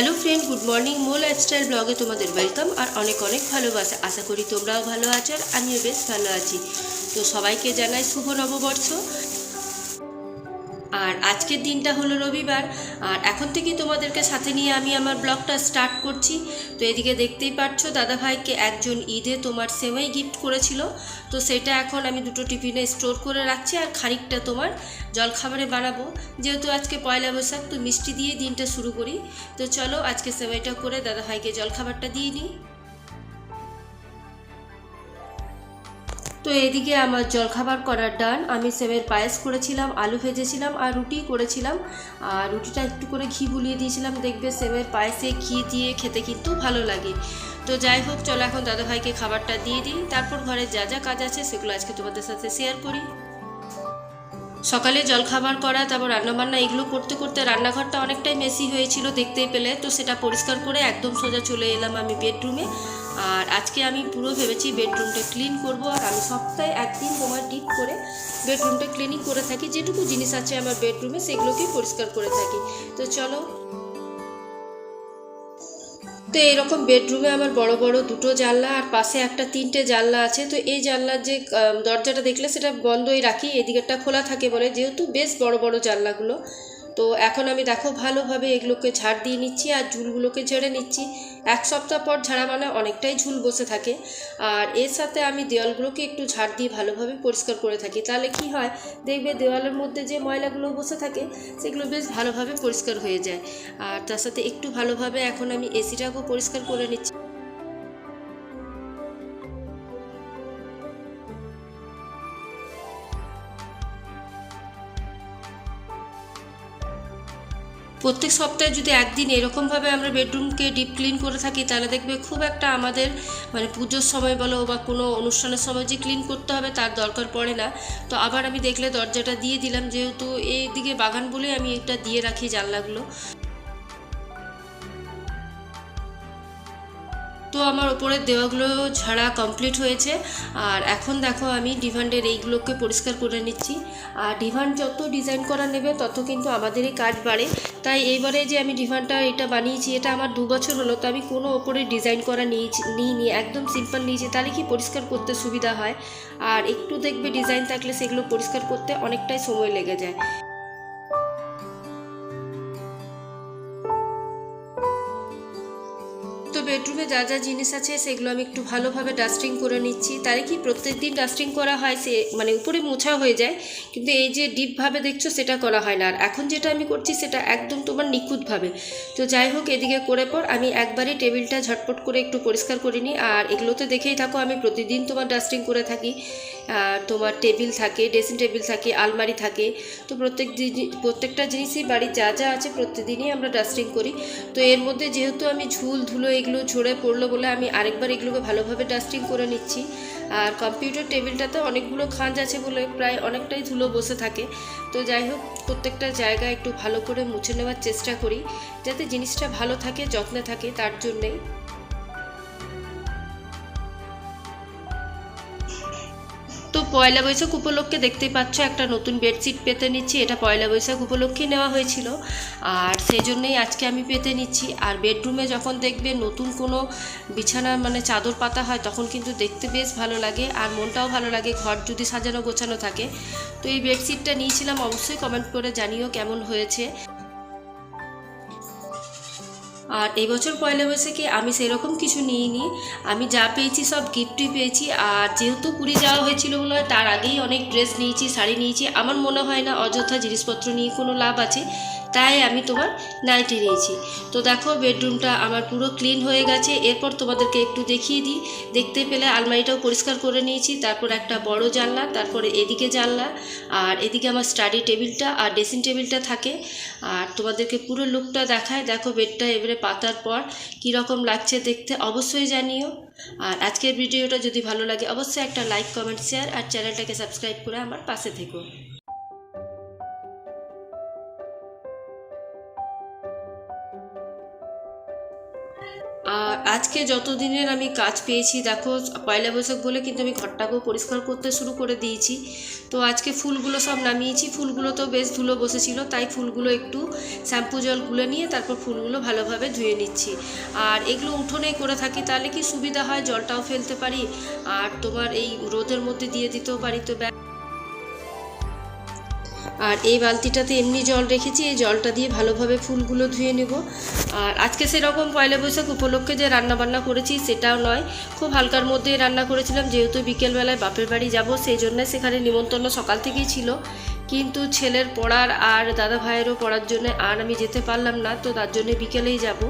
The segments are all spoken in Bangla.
হ্যালো ফ্রেন্ড গুড মর্নিং মো লাইফস্টাইল ব্লগে তোমাদের ওয়েলকাম আর অনেক অনেক ভালোবাসা। আশা করি তোমরাও ভালো আছো আর আমিও বেশ ভালো আছি। তো সবাইকে জানাই শুভ নববর্ষ। আর আজকের দিনটা হলো রবিবার। আর এখন থেকে তোমাদেরকে সাথে নিয়ে আমি আমার ব্লগটা স্টার্ট করছি। তো এদিকে দেখতেই পাচ্ছ দাদাভাইকে একজন ঈদে তোমার সেমাই গিফট করেছিল। তো সেটা এখন আমি দুটো টিফিনে স্টোর করে রাখছি আর খানিকটা তোমার জলখাবারে বানাবো। যেহেতু আজকে পয়লা বৈশাখ, তো মিষ্টি দিয়ে দিনটা শুরু করি। তো চলো আজকে সেমাইটা করে দাদাভাইকে জলখাবারটা দিয়ে নিই। তো এদিকে আমার জলখাবার করার ডান। আমি সেমের পায়েস করেছিলাম, আলু ভেজেছিলাম আর রুটি করেছিলাম। আর রুটিটা একটু করে ঘি বুলিয়ে দিয়েছিলাম। দেখবে সেমের পায়েসে ঘি দিয়ে খেতে কিন্তু ভালো লাগে। তো যাই হোক, চলো এখন দাদাভাইকে খাবারটা দিয়ে দিই। তারপর ঘরে যা যা কাজ আছে সেগুলো আজকে তোমাদের সাথে শেয়ার করি। সকালে জলখাবার করা, তারপর রান্নাবান্না, এগুলো করতে করতে রান্নাঘরটা অনেকটাই মেসি হয়েছিল দেখতেই পেলে। তো সেটা পরিষ্কার করে একদম সোজা চলে এলাম আমি বেডরুমে আর আজকে আমি পুরো ভেবেছি বেডরুমটা ক্লিন করব আর আমি সপ্তাহে একদিন তোমার ডিপ করে বেডরুমটা ক্লিনিং করে থাকি, যেটুকু জিনিস আছে আমার বেডরুমে সেগুলোকেই পরিষ্কার করে থাকি। তো চলো। তো এরকম বেডরুমে আমার বড় বড় দুটো জানলা আর পাশে একটা তিনটে জানলা আছে। তো এই জানলার যে দরজাটা দেখলে সেটা বন্ধই রাখি, এদিকেরটা খোলা থাকে বলে, যেহেতু বেশ বড় বড় জানলাগুলো। তো এখন আমি দেখো ভালোভাবে এগুলোকে ঝাড় দিয়ে নিচ্ছি আর ঝুলগুলোকে ঝেড়ে নিচ্ছি। এক সপ্তাহ পর ঝাড়া মানে অনেকটাই ঝুল বসে থাকে। আর এর সাথে আমি দেওয়ালগুলোকে একটু ঝাড় দিয়ে ভালোভাবে পরিষ্কার করে থাকি। তাহলে কি হয়? দেখবে দেওয়ালের মধ্যে যে ময়লাগুলো বসে থাকে, সেগুলো বেশ ভালোভাবে পরিষ্কার হয়ে যায়। আর তার সাথে একটু ভালোভাবে এখন আমি এসিটাকেও পরিষ্কার করে নিচ্ছি। প্রত্যেক সপ্তাহে যদি একদিন এরকমভাবে আমরা বেডরুমকে ডিপ ক্লিন করে থাকি, তাহলে দেখবে খুব একটা আমাদের মানে পুজোর সময় বলো বা কোনো অনুষ্ঠানের সময় যে ক্লিন করতে হবে তার দরকার পড়ে না। তো আবার আমি দেখলে দরজাটা দিয়ে দিলাম, যেহেতু এই দিকে বাগান বলে আমি এটা দিয়ে রাখি জানলাগুলো। তো আমার ওপরের দেওয়াগুলো ঝাড়া কমপ্লিট হয়েছে। আর এখন দেখো আমি ডিভান্ডের এইগুলোকে পরিষ্কার করে নিচ্ছি। আর ডিভান যত ডিজাইন করা নেবে তত কিন্তু আমাদেরই কাজ বাড়ে। তাই এইবারে যে আমি ডিভানটা এটা বানিয়েছি, এটা আমার দু বছর হলো, তো আমি কোনো ওপরে ডিজাইন করা নিয়েছি, নিইনি, একদম সিম্পল নিয়েছি। তাহলে কি পরিষ্কার করতে সুবিধা হয়? আর একটু দেখবে ডিজাইন থাকলে সেগুলো পরিষ্কার করতে অনেকটাই সময় লেগে যায়। বেডরুমে যা যা জিনিস আছে, সেগুলো আমি একটু ভালোভাবে ডাস্টিং করে নিচ্ছি। তাই কি প্রত্যেক দিন ডাস্টিং করা হয়, সে মানে উপরে মোছা হয়ে যায়, কিন্তু এই যে ডিপভাবে দেখছ, সেটা করা হয় না। আর এখন যেটা আমি করছি, সেটা একদম তোমার নিখুঁতভাবে। তো যাই হোক, এদিকে করে পর, আমি একবারই টেবিলটা ঝটপট করে একটু পরিষ্কার করে নিই। আর এগুলোতে দেখেই থাকো, আমি প্রতিদিন তোমার ডাস্টিং করে থাকি। তোমার টেবিল থাকে ড্রেসিং টেবিল থাকে, আলমারি থাকে। তো প্রত্যেক প্রত্যেকটা জিনিসই বাড়ির যা যা আছে প্রতিদিনই আমরা ডাস্টিং করি। তো এর মধ্যে যেহেতু আমি ঝুল, ধুলো এগুলো ঝরে পড়ল বলে আমি আরেকবার এগুলোকে ভালোভাবে ডাস্টিং করে নিচ্ছি। আর কম্পিউটার টেবিলটাতে অনেকগুলো খাঁজ আছে বলে প্রায় অনেকটাই ধুলো বসে থাকে। তো যাই হোক, প্রত্যেকটা জায়গা একটু ভালো করে মুছে নেওয়ার চেষ্টা করি, যাতে জিনিসটা ভালো থাকে, যত্নে থাকে, তার জন্যেই। পয়লা বৈশাখ উপলক্ষে দেখতেই পাচ্ছ, একটা নতুন বেডশিট পেতে নিচ্ছি। এটা পয়লা বৈশাখ উপলক্ষে নেওয়া হয়েছিল। আর সেই জন্যই আজকে আমি পেতে নিচ্ছি। আর বেডরুমে যখন দেখবে নতুন কোনো বিছানা মানে চাদর পাতা হয়, তখন কিন্তু দেখতে বেশ ভালো লাগে। আর মনটাও ভালো লাগে, ঘর যদি সাজানো গোছানো থাকে। তো এই বেডশিটটা নিয়েছিলাম। অবশ্যই কমেন্ট করে জানিও কেমন হয়েছে। আর এই বছর পয়লা বৈশাখে আমি সেরকম কিছু নিইনি। আমি যা পেয়েছি সব গিফটই পেয়েছি। আর যেহেতু পুরী যাওয়া হয়েছিল বলে তার আগেই অনেক ড্রেস নিয়েছি, শাড়ি নিয়েছি। আমার মনে হয় না অযথা জিনিসপত্র নিয়ে কোনো লাভ আছে। তাই আমি তোমার নাইটি নিয়েছি। তো দেখো বেডরুমটা আমার পুরো ক্লিন হয়ে গেছে। এরপর তোমাদেরকে একটু দেখিয়ে দিই। দেখতে পেলে আলমারিটাও পরিষ্কার করে নিয়েছি। তারপর একটা বড় জানলা, তারপরে এদিকে জানলা, আর এদিকে আমার স্টাডি টেবিলটা আর ড্রেসিং টেবিলটা থাকে। আর তোমাদেরকে পুরো লুকটা দেখায়। দেখো বেডটা এবারে পাতার পর কীরকম লাগছে দেখতে অবশ্যই জানিও। আর আজকের ভিডিওটা যদি ভালো লাগে, অবশ্যই একটা লাইক কমেন্ট শেয়ার আর চ্যানেলটাকে সাবস্ক্রাইব করে আমার পাশে থেকো। আজকে যত দিনের আমি কাজ পেয়েছি, দেখো, পয়লা বৈশাখ বলে কিন্তু আমি ঘরটাকেও পরিষ্কার করতে শুরু করে দিয়েছি। তো আজকে ফুলগুলো সব নামিয়েছি। ফুলগুলো তো বেশ ধুলো বসেছিল, তাই ফুলগুলো একটু শ্যাম্পু জল গুলে নিয়ে তারপর ফুলগুলো ভালোভাবে ধুয়ে নিচ্ছি। আর এগুলো উঠোনেই করে থাকি, তাহলে কি সুবিধা হয়? জলটাও ফেলতে পারি। আর তোমার এই রোদের মধ্যে দিয়ে দিতেও পারি। তো আর এই বালতিটাতে এমনি জল রেখেছি, এই জলটা দিয়ে ভালোভাবে ফুলগুলো ধুয়ে নেব। আর আজকে সেরকম পয়লা বৈশাখ উপলক্ষে যে রান্না বান্না করেছি সেটাও নয়, খুব হালকার মধ্যে রান্না করেছিলাম, যেহেতু বিকেলবেলায় বাপের বাড়ি যাব সেই জন্য সেখানে নিমন্ত্রণ সকাল থেকেই ছিল। কিন্তু ছেলের পড়ার আর দাদা ভাইয়েরও পড়ার জন্য আর আমি যেতে পারলাম না, তো তার জন্য বিকেলেই যাব।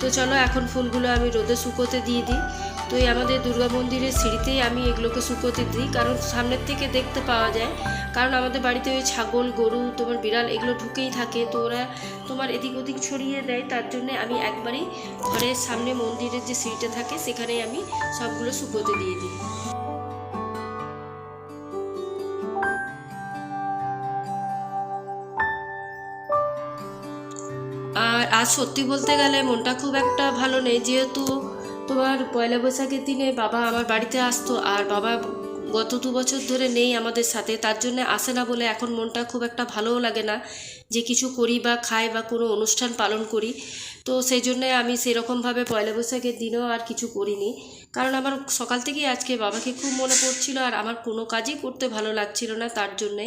তো চলো এখন ফুলগুলো আমি রোদে শুকোতে দিয়ে দিই। তো এই আমাদের দুর্গা মন্দিরের সিঁড়িতেই আমি এগুলোকে শুকোতে দিই, কারণ সামনের থেকে দেখতে পাওয়া যায়। কারণ আমাদের বাড়িতে ওই ছাগল, গরু, তোমার বিড়াল এগুলো ঢুকেই থাকে, তো ওরা তোমার এদিক ওদিক ছড়িয়ে দেয়, তার জন্য আমি একবারই ঘরের সামনে মন্দিরের যে সিঁড়িটা থাকে সেখানেই আমি সবগুলো শুকোতে দিয়ে দিই। আর আজ সত্যি বলতে গেলে মনটা খুব একটা ভালো নেই, যেহেতু তোমার পয়লা বৈশাখের দিনে বাবা আমার বাড়িতে আসতো আর বাবা গত দু বছর ধরে নেই আমাদের সাথে, তার জন্য আসে না বলে এখন মনটা খুব একটা ভালোও লাগে না যে কিছু করি বা খাই বা কোনো অনুষ্ঠান পালন করি। তো সেই জন্যে আমি সেরকমভাবে পয়লা বৈশাখের দিনেও আর কিছু করিনি। কারণ আমার সকাল থেকেই আজকে বাবাকে খুব মনে পড়ছিল আর আমার কোনো কাজই করতে ভালো লাগছিল না তার জন্যে।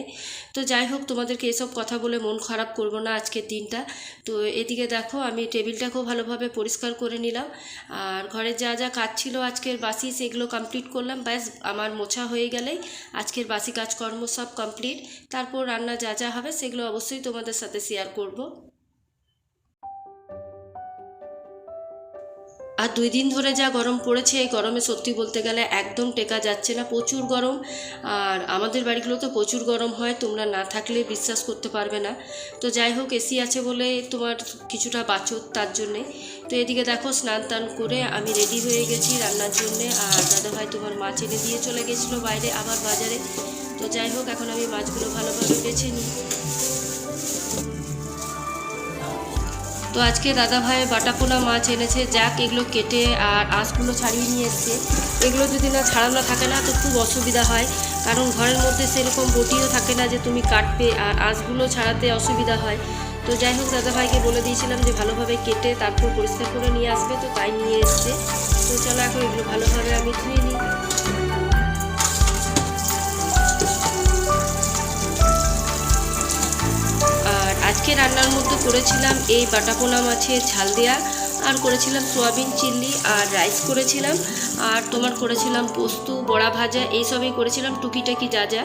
তো যাই হোক, তোমাদেরকে এসব কথা বলে মন খারাপ করব না আজকের দিনটা। তো এদিকে দেখো, আমি টেবিলটা খুব ভালোভাবে পরিষ্কার করে নিলাম। আর ঘরে যা যা কাজ ছিল আজকের বাসি সেগুলো কমপ্লিট করলাম। ব্যাস, আমার মোছা হয়ে গেলেই আজকের বাসি কাজকর্ম সব কমপ্লিট তারপর রান্না যা যা হবে সেগুলো অবশ্যই তোমাদের সাথে শেয়ার করব। আর দুই দিন ধরে যা গরম পড়েছে, এই গরমে সত্যি বলতে গেলে একদম টেকা যাচ্ছে না। প্রচুর গরম, আর আমাদের বাড়িগুলো তো প্রচুর গরম হয়, তোমরা না থাকলে বিশ্বাস করতে পারবে না। তো যাই হোক, এসি আছে বলে তোমার কিছুটা বাঁচত তার জন্যে। তো এদিকে দেখো, স্নান টান করে আমি রেডি হয়ে গেছি রান্নার জন্যে, আর দাদাভাই তোমার মাছ এনে দিয়ে চলে গেছিল বাইরে আবার বাজারে। তো যাই হোক, এখন আমি মাছগুলো ভালোভাবে বেছে নিই। তো আজকে দাদা ভাই বাটাপোনা মাছ এনেছে। যাক, এগুলো কেটে আর আঁশগুলো ছাড়িয়ে নিয়ে এসছে। এগুলো যদি না ছাড়ানো থাকে না, তো খুব অসুবিধা হয়। কারণ ঘরের মধ্যে সেরকম বটিও থাকে না যে তুমি কাটবে আর আঁশগুলো ছাড়াতে অসুবিধা হয়। তো যাই হোক, দাদা ভাইকে বলে দিয়েছিলাম যে ভালোভাবে কেটে তারপর পরিষ্কার করে নিয়ে আসবে। তো তাই নিয়ে এসছে। তো চলো এখন এগুলো ভালোভাবে আমি ধুয়ে নিই। আজকে রান্নার মধ্যে করেছিলাম এই বাটাপোনা মাছের ঝাল দেওয়া আর করেছিলাম সোয়াবিন চিল্লি আর রাইস করেছিলাম। আর তোমার করেছিলাম পোস্ত, বড়া ভাজা এইসবই করেছিলাম টুকিটাকি যা যা।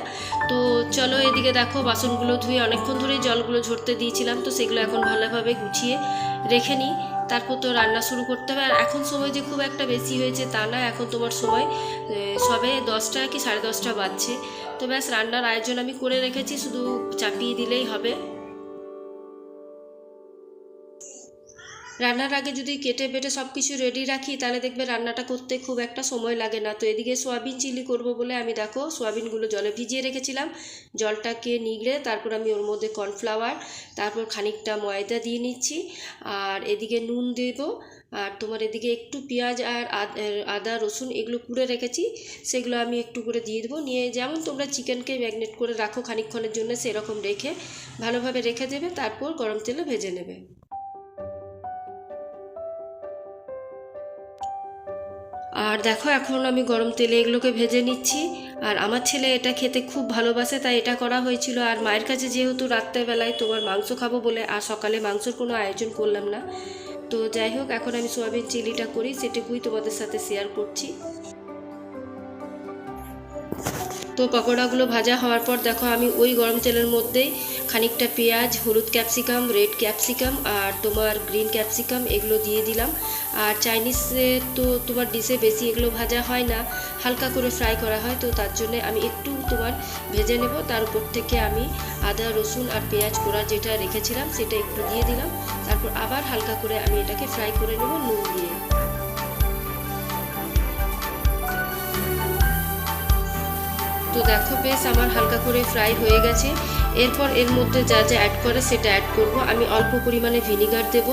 তো চলো এদিকে দেখো, বাসনগুলো ধুয়ে অনেকক্ষণ ধরেই জলগুলো ঝরতে দিয়েছিলাম। তো সেগুলো এখন ভালোভাবে গুছিয়ে রেখে নিই। তারপর তো রান্না শুরু করতে হবে। আর এখন সময় যে খুব একটা বেশি হয়েছে তা না, এখন তোমার সময় সবে দশটা কি সাড়ে দশটা বাজছে। তো ব্যাস, রান্নার আয়োজন আমি করে রেখেছি, শুধু চাপিয়ে দিলেই হবে। রান্নার আগে যদি কেটে বেটে সব কিছু রেডি রাখি, তাহলে দেখবে রান্নাটা করতে খুব একটা সময় লাগে না। তো এদিকে সোয়াবিন চিলি করব বলে আমি দেখো সোয়াবিনগুলো জলে ভিজিয়ে রেখেছিলাম। জলটাকে নিগড়ে তারপর আমি ওর মধ্যে কর্নফ্লাওয়ার তারপর খানিকটা ময়দা দিয়ে নিচ্ছি। আর এদিকে নুন দেব। আর তোমার এদিকে একটু পেঁয়াজ আর আদ- রসুন এগুলো কুড়ে রেখেছি। সেগুলো আমি একটু করে দিয়ে দেবো। নিয়ে যেমন তোমরা চিকেনকে ম্যাগনেট করে রাখো খানিকক্ষণের জন্য, সেরকম রেখে ভালোভাবে রেখে দেবে। তারপর গরম তেলে ভেজে নেবে। আর দেখো, এখন আমি গরম তেলে এগুলোকে ভেজে নিচ্ছি। আর আমার ছেলে এটা খেতে খুব ভালোবাসে, তাই এটা করা হয়েছিল। আর মায়ের কাছে যেহেতু রাত্রেবেলায় তোমার মাংস খাব বলে আর সকালে মাংসর কোনো আয়োজন করলাম না। তো যাই হোক, এখন আমি সোয়াবিন চিলিটা করি, সেটুকুই তোমাদের সাথে শেয়ার করছি। তো পকোড়াগুলো ভাজা হওয়ার পর দেখো আমি ওই গরম তেলের মধ্যেই খানিকটা পেঁয়াজ, হলুদ ক্যাপসিকাম, রেড ক্যাপসিকাম আর তোমার গ্রিন ক্যাপসিকাম এগুলো দিয়ে দিলাম। আর চাইনিজে তো তোমার ডিশে বেশি এগুলো ভাজা হয় না, হালকা করে ফ্রাই করা হয়, তো তার জন্য আমি একটু তোমার ভেজে নেব। তার উপর থেকে আমি আদা, রসুন আর পেঁয়াজ কোড়া যেটা রেখেছিলাম সেটা একটু দিয়ে দিলাম। তারপর আবার হালকা করে আমি এটাকে ফ্রাই করে নেব নুন দিয়ে। তো দেখো বেশ, আমার হালকা করে ফ্রাই হয়ে গেছে। এরপর এর মধ্যে যা যা অ্যাড করে সেটা অ্যাড করব। আমি অল্প পরিমাণে ভিনিগার দেব।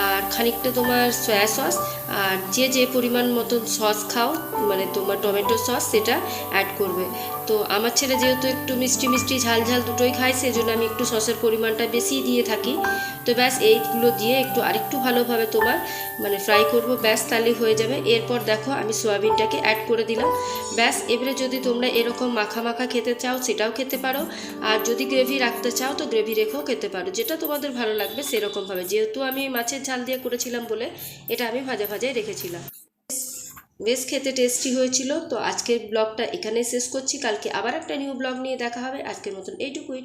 আর খানিকটা তোমার সয়া সস আর যে যে পরিমাণ মতন সস খাও মানে তোমার টমেটো সস সেটা অ্যাড করবে। তো আমার ছেলে যেহেতু একটু মিষ্টি মিষ্টি ঝাল ঝাল দুটোই খায়, সেজন্য আমি একটু সসের পরিমাণটা বেশি দিয়ে থাকি। তো ব্যাস এইগুলো দিয়ে একটু আরেকটু ভালোভাবে তোমার মানে ফ্রাই করব। ব্যাস তাহলে হয়ে যাবে। এরপর দেখো আমি সোয়াবিনটাকে অ্যাড করে দিলাম। ব্যাস এবারে যদি তোমরা এরকম মাখা মাখা খেতে চাও সেটাও খেতে পারো। আর যদি গ্রেভি রাখতে চাও তো গ্রেভি রেখেও খেতে পারো। যেটা তোমাদের ভালো লাগবে সেরকমভাবে। যেহেতু আমি মাছের ঝাল দিয়ে করেছিলাম বলে এটা আমি ভাজা ভাজাই রেখেছিলাম। বেশ খেতে টেস্টি হয়েছিল। তো আজকের ব্লগটা এখানেই শেষ করছি। কালকে আবার একটা নিউ ব্লগ নিয়ে দেখা হবে। আজকের মতন এইটুকুই।